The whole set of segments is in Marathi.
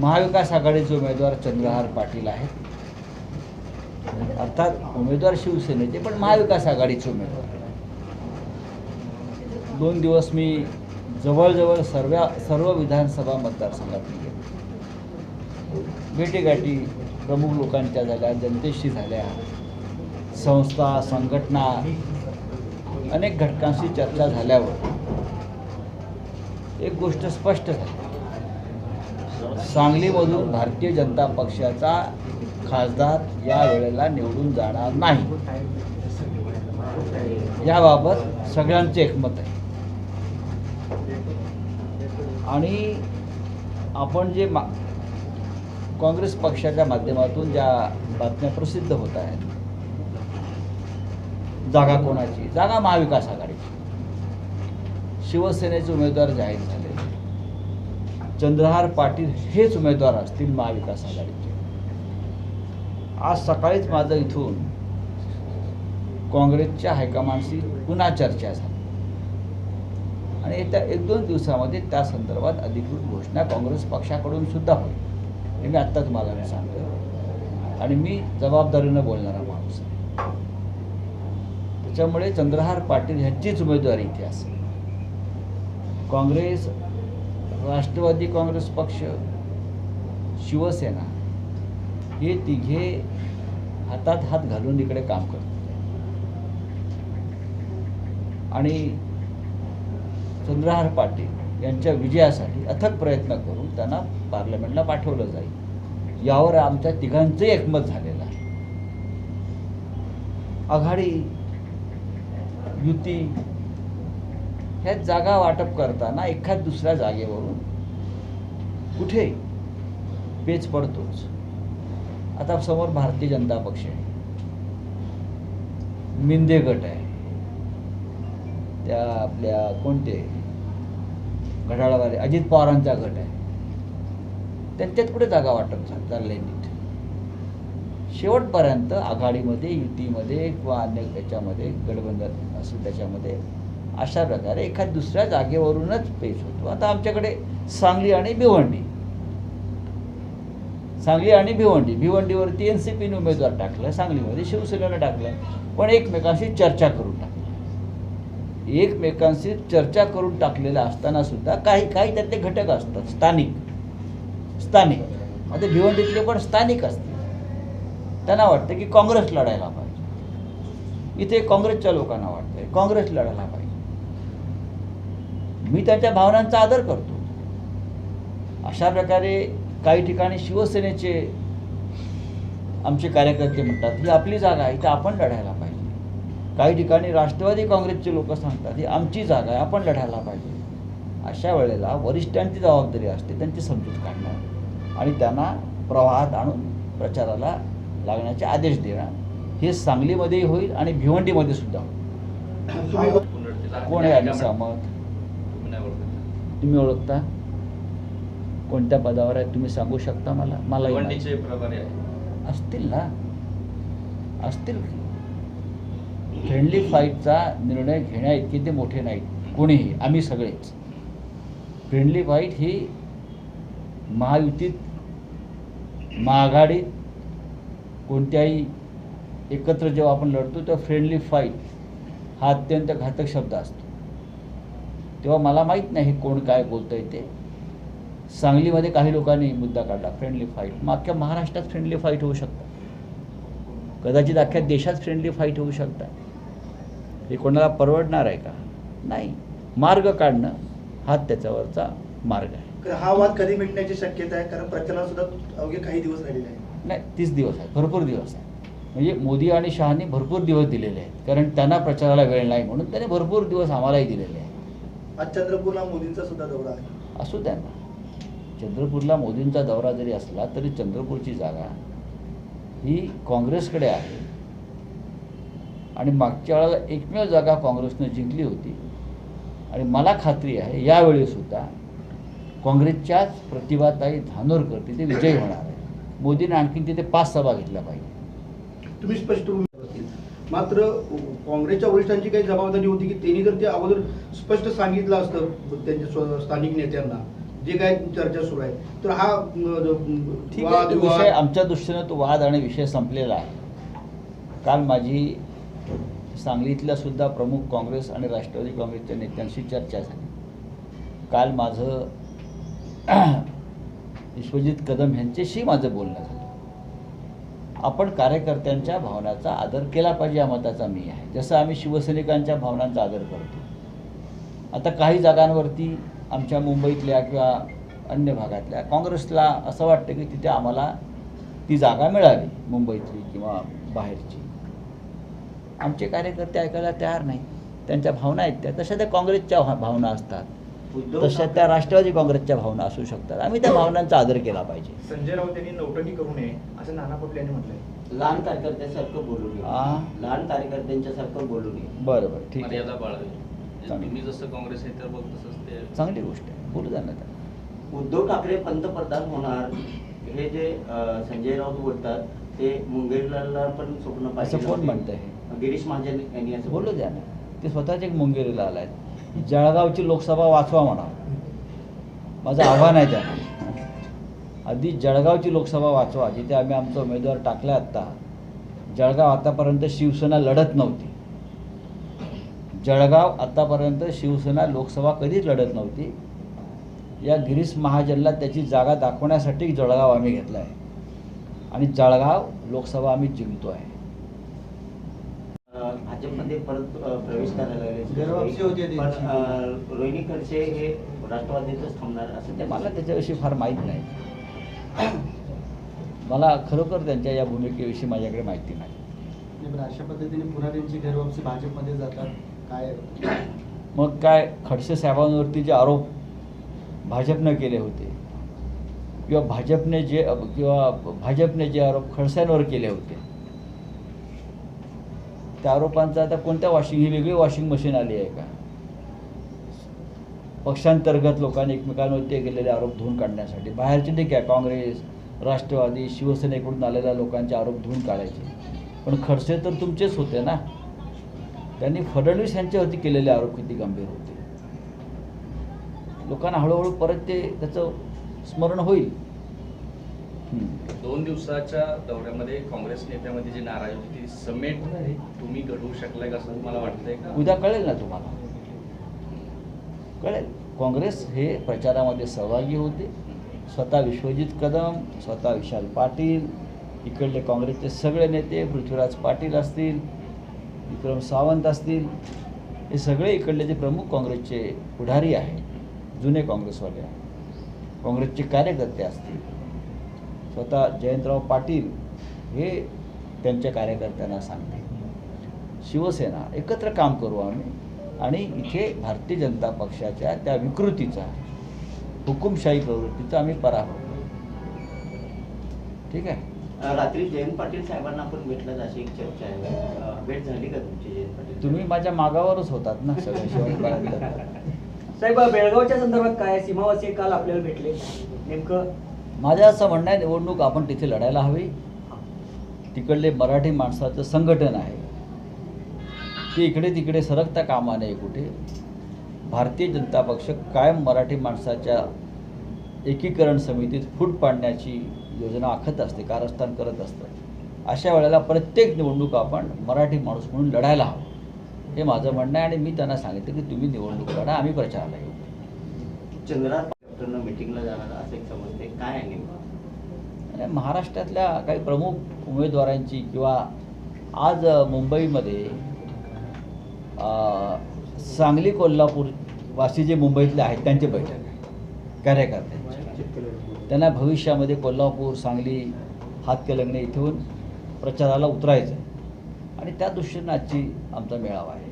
महाविकास आघाडीचे उमेदवार चंद्रहार पाटील आहेत. अर्थात उमेदवार शिवसेनेचे पण महाविकास आघाडीचे उमेदवार दोन दिवस मी जवळजवळ सर्व सर्व विधानसभा मतदारसंघात गेलो. भेटीगाठी प्रमुख लोकांच्या झाल्या जनतेशी झाल्या. संस्था संघटना अनेक घटकांशी चर्चा झाल्यावर एक गोष्ट स्पष्ट झाली. सांगलीमधून भारतीय जनता पक्षाचा खासदार या वेळेला निवडून जाणार नाही. याबाबत सगळ्यांचे एकमत आहे. आणि आपण जे मा काँग्रेस पक्षाच्या माध्यमातून ज्या बातम्या प्रसिद्ध होत आहेत जागा कोणाची? जागा महाविकास आघाडीची. शिवसेनेचे उमेदवार जाहीर झाले. चंद्रहार पाटील हेच उमेदवार असतील महाविकास आघाडीचे. आज सकाळीच माझं इथून काँग्रेसच्या हायकमांडशी पुन्हा चर्चा झाली. आणि येत्या एक दोन दिवसामध्ये त्या संदर्भात अधिकृत घोषणा काँग्रेस पक्षाकडून सुद्धा होईल. हे मी आत्ता तुम्हाला मी सांगतो आणि मी जबाबदारीनं बोलणारा माणूस आहे. त्याच्यामुळे चंद्रहार पाटील यांचीच उमेदवारी इथे असेल. काँग्रेस राष्ट्रवादी काँग्रेस पक्ष शिवसेना हे तिघे हातात हात घालून इकडे काम करतात. आणि चंद्रहार पाटील यांच्या विजयासाठी अथक प्रयत्न करून त्यांना पार्लमेंटला पाठवलं जाईल. यावर आमच्या तिघांचं एकमत झालेलं आहे. आघाडी युती ह्या जागा वाटप करताना एखाद दुसऱ्या जागेवरून कुठे पेच पडतोच. आता समोर भारतीय जनता पक्ष आहे. मिंदे गट आहे. त्या आपल्या कोणते? घड्याळावाले अजित पवारांचा गट आहे. त्यांच्यात कुठे जागा वाटप चाललंय नीट? शेवटपर्यंत आघाडीमध्ये युतीमध्ये किंवा अन्य त्याच्यामध्ये गठबंधन असेल त्याच्यामध्ये अशा प्रकारे एखाद्या दुसऱ्या जागेवरूनच पेश होतो. आता आमच्याकडे सांगली आणि भिवंडी. सांगली आणि भिवंडी. भिवंडीवरती एन सी पीने उमेदवार टाकलं सांगलीमध्ये शिवसेनेनं टाकलं पण एकमेकांशी चर्चा करून टाकलं. एकमेकांशी चर्चा करून टाकलेलं असताना सुद्धा काही काही त्यातले घटक असतात. स्थानिक. स्थानिक. आता भिवंडीतले पण स्थानिक असतील? त्यांना वाटतं की काँग्रेस लढायला पाहिजे. इथे काँग्रेसच्या लोकांना वाटतंय. काँग्रेस लढायला पाहिजे. मी त्यांच्या भावनांचा आदर करतो. अशा प्रकारे काही ठिकाणी शिवसेनेचे आमचे कार्यकर्ते म्हणतात ही आपली जागा आहे इथं आपण लढायला पाहिजे. काही ठिकाणी राष्ट्रवादी काँग्रेसचे लोक सांगतात ही आमची जागा आहे आपण लढायला पाहिजे. अशा वेळेला वरिष्ठांची जबाबदारी असते त्यांची समजूत काढणं आणि त्यांना प्रवाहात आणून प्रचाराला लागण्याचे आदेश देणं हे सांगलीमध्येही होईल आणि भिवंडीमध्ये सुद्धा होईल कोण आहे अनिल सामंत तुम्ही ओळखता? कोणत्या पदावर आहे? तुम्ही सांगू शकता मला? मला असतील ना? असतील. फ्रेंडली फाईटचा निर्णय घेण्या इतके ते मोठे नाहीत. कोणीही. आम्ही सगळेच. फ्रेंडली फाईट ही महायुतीत महाआघाडीत कोणत्याही एकत्र जेव्हा आपण लढतो तेव्हा फ्रेंडली फाईट हा अत्यंत घातक शब्द असतो. तेव्हा मला माहीत नाही कोण काय बोलतं आहे ते. सांगलीमध्ये काही लोकांनी मुद्दा काढला फ्रेंडली फाईट मग अख्ख्या महाराष्ट्रात फ्रेंडली फाईट होऊ शकतात कदाचित अख्ख्या देशात फ्रेंडली फाईट होऊ शकतात. हे कोणाला परवडणार आहे का? नाही. मार्ग काढणं हा त्याच्यावरचा मार्ग आहे. हा वाद कधी मिटण्याची शक्यता आहे? कारण प्रचाराला सुद्धा अवघे काही दिवस राहिलेले आहेत. नाही तीस दिवस आहे भरपूर दिवस आहे म्हणजे मोदी आणि शहानी भरपूर दिवस दिलेले आहेत. कारण त्यांना प्रचाराला वेळ नाही म्हणून त्याने भरपूर दिवस आम्हालाही दिलेले आहेत. आज चंद्रपूरला मोदींचा सुद्धा दौरा आहे. असू द्या ना. चंद्रपूरला मोदींचा दौरा जरी असला तरी चंद्रपूरची जागा ही काँग्रेसकडे आहे. आणि मागच्या वेळेला एकमेव जागा काँग्रेसनं जिंकली होती. आणि मला खात्री आहे यावेळी सुद्धा काँग्रेसच्याच प्रतिभाताई धानोरकर तिथे विजयी होणार आहे मोदीने आणखीन तिथे पाच सभा घेतल्या पाहिजे. तुम्ही स्पष्ट मात्र काँग्रेसच्या वरिष्ठांची काही जबाबदारी होती की त्यांनी जर ते अगोदर स्पष्ट सांगितलं असतं त्यांच्या स्थानिक नेत्यांना जे काय चर्चा सुरू आहे तर हा वाद विषय आमच्या दृष्टीनं तो वाद आणि विषय संपलेला आहे. काल माझी सांगलीतल्या सुद्धा प्रमुख काँग्रेस आणि राष्ट्रवादी काँग्रेसच्या नेत्यांशी चर्चा झाली. काल माझं विश्वजित कदम यांच्याशी माझं बोलणं झालं. आपण कार्यकर्त्यांच्या भावनाचा आदर केला पाहिजे या मताचा मी आहे. जसं आम्ही शिवसैनिकांच्या भावनांचा आदर करतो. आता काही जागांवरती आमच्या मुंबईतल्या किंवा अन्य भागातल्या काँग्रेसला असं वाटतं की तिथे आम्हाला ती जागा मिळावी मुंबईतली किंवा बाहेरची. आमचे कार्यकर्ते ऐकायला तयार नाही. त्यांच्या भावना आहेत त्या. तशा त्या काँग्रेसच्या भावना असतात. तशा त्या राष्ट्रवादी काँग्रेसच्या भावना असू शकतात. आम्ही त्या भावनांचा आदर केला पाहिजे. संजय राऊत यांनी नौटंकी करू नये असं नाना पटोले यांनी म्हटलंय. लहान कार्यकर्त्यासारखं बोलू नये. आ? लहान कार्यकर्त्यांच्या सारखं बोलू नये. बरं बरं ठीक आहे. मर्यादा बाळगावी म्हणजे चांगलं. तुम्ही जसं काँग्रेस आहे तर मग तसंच ते चांगली गोष्ट आहे. बोलू द्या ना त्यांना. उद्धव ठाकरे पंतप्रधान होणार हे जे संजय राऊत बोलतात ते मुंगेरला पण स्वप्न असं पाहिजे कोण होते. म्हणतंय गिरीश महाजन यांनी असं बोलू द्या ना. ते स्वतःच एक मुंगेरीला आला आहे जळगावची लोकसभा वाचवा म्हणा. माझं आव्हान आहे त्यांना. आधी जळगावची लोकसभा वाचवा जिथे आम्ही आमचा उमेदवार टाकला आत्ता. जळगाव आतापर्यंत शिवसेना लढत नव्हती. जळगाव आतापर्यंत शिवसेना लोकसभा कधीच लढत नव्हती. या गिरीश महाजनला त्याची जागा दाखवण्यासाठी जळगाव आम्ही घेतला आहे आणि जळगाव लोकसभा आम्ही जिंकतो आहे भाजपमध्ये परत प्रवेश करायला लागले. रोहिणी खडसे हे राष्ट्रवादीतच थांबणार असं ते मला त्याच्याविषयी फार माहीत नाही. मला खरोखर त्यांच्या या भूमिकेविषयी माझ्याकडे माहिती नाही. नाही, पण अशा पद्धतीने पुन्हा त्यांची घरवापसी भाजपमध्ये जातात. काय? मग काय? खडसे साहेबांवरती जे आरोप भाजपनं केले होते किंवा भाजपने जे किंवा भाजपने जे आरोप खडसेंवर केले होते त्या आरोपांचा आता कोणत्या वॉशिंग ही वेगळी वॉशिंग मशीन आली आहे का? पक्षांतर्गत लोकांनी एकमेकांवरती केलेले आरोप धुवून काढण्यासाठी. बाहेरचे ठीक आहे काँग्रेस राष्ट्रवादी शिवसेनेकडून आलेल्या लोकांचे आरोप धुवून काढायचे. पण खडसे तर तुमचेच होते ना. त्यांनी फडणवीस यांच्यावरती केलेले आरोप किती गंभीर होते. लोकांना हळूहळू परत ते त्याचं स्मरण होईल. दोन दिवसाच्या दौऱ्यामध्ये काँग्रेस नेत्यामध्ये जी नाराजी होती ती समेट तुम्ही घडवू शकलाय का असं तुम्हाला वाटतंय का? उद्या कळेल ना तुम्हाला. कळेल. काँग्रेस हे प्रचारामध्ये सहभागी होते. स्वतः विश्वजित कदम स्वतः विशाल पाटील इकडले काँग्रेसचे सगळे नेते पृथ्वीराज पाटील असतील विक्रम सावंत असतील हे सगळे इकडले जे प्रमुख काँग्रेसचे पुढारी आहेत जुने काँग्रेसवाले आहेत. काँग्रेसचे कार्यकर्ते असतील. स्वतः जयंतराव पाटील हे त्यांच्या कार्यकर्त्यांना सांगतील. शिवसेना एकत्र काम करू आम्ही आणि इथे भारतीय जनता पक्षाच्या त्या विकृतीचा हुकुमशाही प्रवृत्तीचा आम्ही पराभव करू. ठीक आहे? रात्री जयंत पाटील साहेबांना आपण भेटलात अशी एक चर्चा आहे. भेट झाली का तुमची जयंत पाटील? तुम्ही माझ्या मागावरच होतात ना सगळ्या साहेब बेळगावच्या संदर्भात काय सीमावासी काल आपल्याला भेटले. नेमकं माझं असं म्हणणं आहे निवडणूक आपण तिथे लढायला हवी. तिकडले मराठी माणसाचं संघटन आहे. ते इकडे तिकडे सरकता कामा नये कुठे. भारतीय जनता पक्ष कायम मराठी माणसाच्या एकीकरण समितीत फूट पाडण्याची योजना आखत असते कारस्थान करत असतं. अशा वेळेला प्रत्येक निवडणूक आपण मराठी माणूस म्हणून लढायला हवं. हे माझं म्हणणं आहे आणि मी त्यांना सांगितलं की तुम्ही निवडणूक लढा आम्ही प्रचाराला येऊ. चंद्रा मिटिंगला जाणार असं एक समजते काय आहे आणि महाराष्ट्रातल्या काही प्रमुख उमेदवारांची किंवा आज मुंबईमध्ये सांगली कोल्हापूर वासी जे मुंबईतले आहेत त्यांची बैठक आहे. कार्यकर्त्यांची. त्यांना भविष्यामध्ये कोल्हापूर सांगली हातकलंगणे इथून प्रचाराला उतरायचं आहे. आणि त्या दृष्टीनं आजची आमचा मेळावा आहे.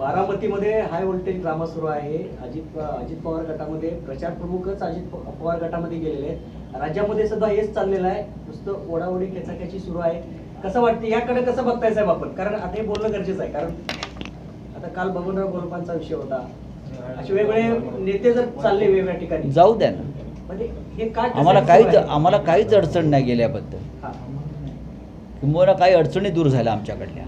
बारामतीमध्ये हाय व्होल्टेज ड्रामा सुरू आहे. अजित अजित पवार गटामध्ये प्रचार प्रमुखच अजित पवार गटामध्ये गेलेले आहेत. राज्यामध्ये सुद्धा हेच चाललेलं आहे. नुसतं ओढाओढी खेचाखेची सुरू आहे. कसं वाटतं याकडे कसं बघताय साहेब आपण? कारण आता हे बोलणं गरजेचं आहे. कारण आता काल बबनराव गोलपांचा विषय होता. असे वेगवेगळे नेते जर चालले वेगवेगळ्या ठिकाणी. जाऊ द्या ना. म्हणजे हे काय आम्हाला काहीच? आम्हाला काहीच अडचण नाही गेल्याबद्दल. हा. किंबहुना काही अडचणी दूर झाल्या आमच्याकडल्या.